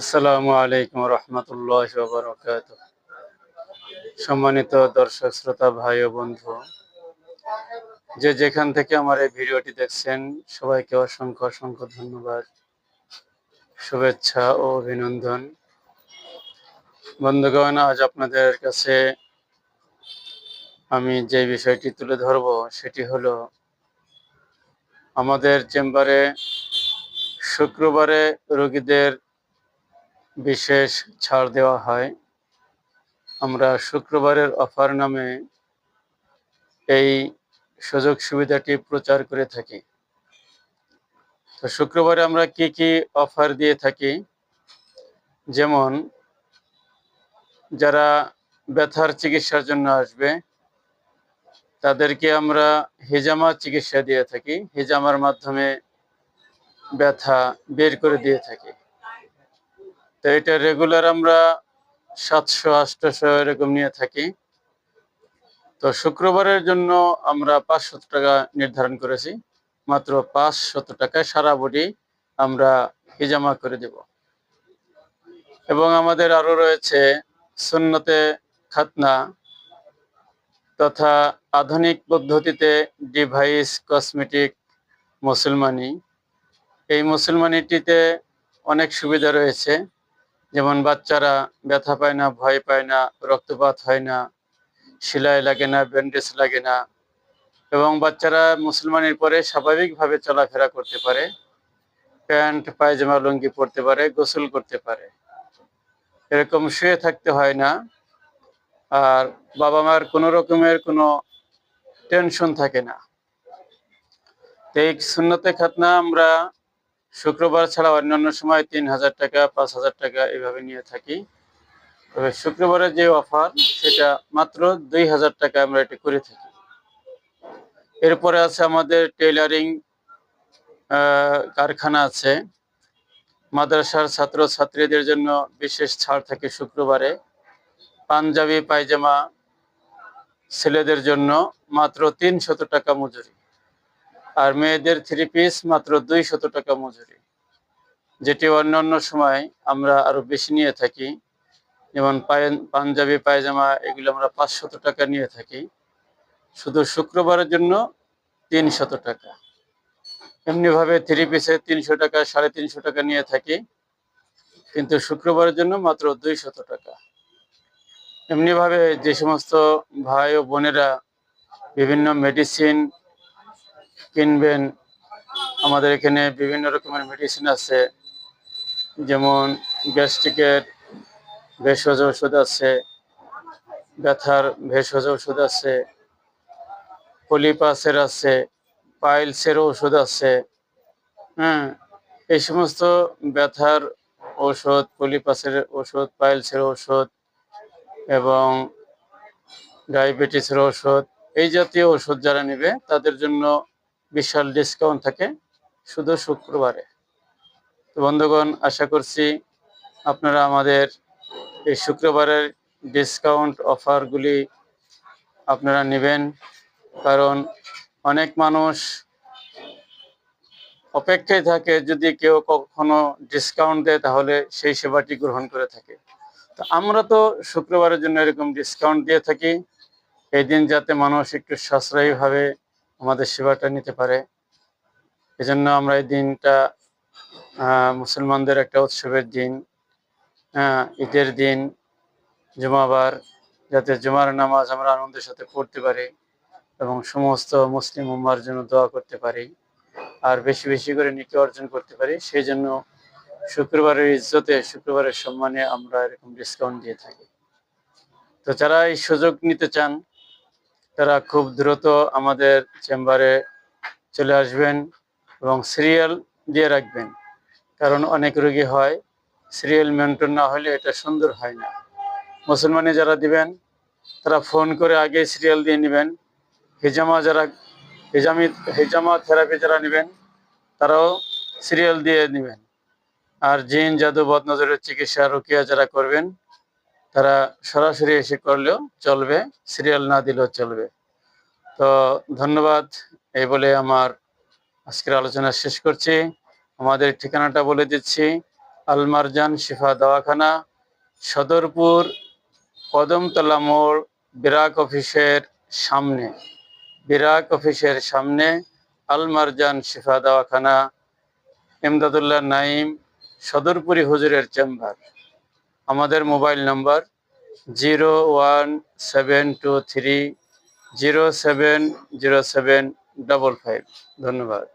আসসালামু আলাইকুম রহমতুল্লাহ বরকাত সম্মানিত দর্শক, শ্রোতা, ভাই ও বন্ধু, যে যেখান থেকে আমার এই ভিডিওটি দেখছেন, সবাইকে অসংখ্য অসংখ্য ধন্যবাদ, শুভেচ্ছা ও অভিনন্দন। বন্ধুগণ, আজ আপনাদের কাছে আমি যে বিষয়টি তুলে ধরব, সেটি হলো আমাদের চেম্বারে শুক্রবারে রোগীদের বিশেষ ছাড় দেওয়া হয়। আমরা শুক্রবারের অফার নামে এই সুযোগ সুবিধাটি প্রচার করে থাকি। তো শুক্রবারে আমরা কি কি অফার দিয়ে থাকি? যেমন, যারা ব্যথার চিকিৎসার জন্য আসবে, তাদেরকে আমরা হিজামা চিকিৎসা দিয়ে থাকি। হিজামার মাধ্যমে ব্যথা বের করে দিয়ে থাকি। তো এটা রেগুলার আমরা সাতশো, আটশো এরকম নিয়ে থাকি। তো শুক্রবারের জন্য আমরা পাঁচশত টাকা নির্ধারণ করেছি। মাত্র পাঁচশত টাকায় সারা বডি আমরা হিজামা করে দেব। এবং আমাদের আরও রয়েছে সুন্নতে খাতনা তথা আধুনিক পদ্ধতিতে ডিভাইস কসমেটিক মুসলমানি। এই মুসলমানিটিতে অনেক সুবিধা রয়েছে। যেমন বাচ্চারা ব্যথা পায় না, ভয় পায় না, রক্তপাত হয় না, সেলাই লাগে না, ব্যান্ডেজ লাগে না এবং বাচ্চারা মুসলমানের পরে স্বাভাবিকভাবে চলাফেরা করতে পারে, প্যান্ট, পায়জামা, লুঙ্গি পরতে পারে, গোসল করতে পারে। এরকম শুয়ে থাকতে হয় না আর বাবা মার কোনো রকমের কোনো টেনশন থাকে না। এই সুন্নতে খাতনা আমরা শুক্রবার ছাড়া অন্যান্য সময় তিন হাজার টাকা, পাঁচ হাজার টাকা এভাবে নিয়ে থাকি। তবে শুক্রবারের যে অফার, সেটা মাত্র দুই হাজার টাকা আমরা এটি করে থাকি। এরপরে আছে আমাদের টেইলারিং কারখানা আছে। মাদ্রাসার ছাত্র ছাত্রীদের জন্য বিশেষ ছাড় থাকে শুক্রবারে। পাঞ্জাবি, পায়জামা ছেলেদের জন্য মাত্র তিনশত টাকা মজুরি। আর মেয়েদের থ্রি পিস মাত্র দুই শত টাকা মজুরি। যেটি অন্যান্য সময় আমরা আরও বেশি নিয়ে থাকি। যেমন পাঞ্জাবি, পায়জামা, এগুলো আমরা পাঁচশত টাকা নিয়ে থাকি। শুধু শুক্রবারের জন্য তিন শত টাকা। এমনিভাবে থ্রি পিসে তিনশো টাকা, সাড়ে তিনশো টাকা নিয়ে থাকি। কিন্তু শুক্রবারের জন্য মাত্র দুই শত টাকা। এমনিভাবে যে সমস্ত ভাই ও বোনেরা বিভিন্ন মেডিসিন কিনবেন। আমাদের এখানে বিভিন্ন রকমের মেডিসিন আছে। যেমন গ্যাস্ট্রিকের ভেষজ ওষুধ আছে, ব্যথার ভেষজ ওষুধ আছে পলিপাসের আছে, পাইলসের ওষুধ আছে। হ্যাঁ এই সমস্ত ব্যথার ওষুধ পলিপাসের ওষুধ পাইলসের ওষুধ এবং ডায়াবেটিসের ওষুধ এই জাতীয় ওষুধ যারা নেবে, তাদের জন্য বিশাল ডিসকাউন্ট থাকে শুধু শুক্রবারে। তো বন্ধুগণ, আশা করছি আপনারা আমাদের এই শুক্রবারের ডিসকাউন্ট অফারগুলি আপনারা নেবেন। কারণ অনেক মানুষ অপেক্ষায় থাকে যদি কেউ কখনো ডিসকাউন্ট দেয় তাহলে সেই সেবাটি গ্রহণ করে থাকে। তো আমরা তো শুক্রবারের জন্য এরকম ডিসকাউন্ট দিয়ে থাকি। এই দিন যাতে মানুষ একটু সাশ্রয়ীভাবে আমাদের সেবাটা নিতে পারে। এজন্য আমরা এই দিনটা মুসলমানদের একটা উৎসবের দিন ঈদের দিন, জুমাবার, যাতে জুমার নামাজ আমরা আনন্দের সাথে পড়তে পারি এবং সমস্ত মুসলিম উম্মার জন্য দোয়া করতে পারি। আর বেশি বেশি করে নীতি অর্জন করতে পারি। সেই জন্য শুক্রবারের ইজ্জতে শুক্রবারের সম্মানে আমরা এরকম ডিসকাউন্ট দিয়ে থাকি। তো যারা এই সুযোগ নিতে চান তারা খুব দ্রুত আমাদের চেম্বারে চলে আসবেন এবং সিরিয়াল দিয়ে রাখবেন। কারণ অনেক রোগী হয়, সিরিয়াল মেনটেন না হলে এটা সুন্দর হয় না। মুসলমানে যারা দিবেন, তারা ফোন করে আগে সিরিয়াল দিয়ে নেবেন। হিজামা যারা, হিজামি, হিজামা থেরাপি যারা নেবেন, তারাও সিরিয়াল দিয়ে নেবেন। আর জিন, জাদু, বদনজরের চিকিৎসা, রুকিয়া যারা করবেন তারা সরাসরি এসে করলেও চলবে সিরিয়াল না দিলেও চলবে। তো ধন্যবাদ, এই বলে আমার আজকের আলোচনা শেষ করছি। আমাদের ঠিকানাটা বলে দিচ্ছি, আলমারজান শিফা দওয়াখানা, সদরপুর, কদমতলা মোড়, বিরাক অফিসের সামনে। বিরাক অফিসের সামনে আলমারজান শিফা দওয়াখানা, এমদাদুল্লাহ নাইম, সদরপুরি হুজুরের চেম্বার। আমাদের mobile number zero one seven two three zero seven zero seven double five. ধন্যবাদ।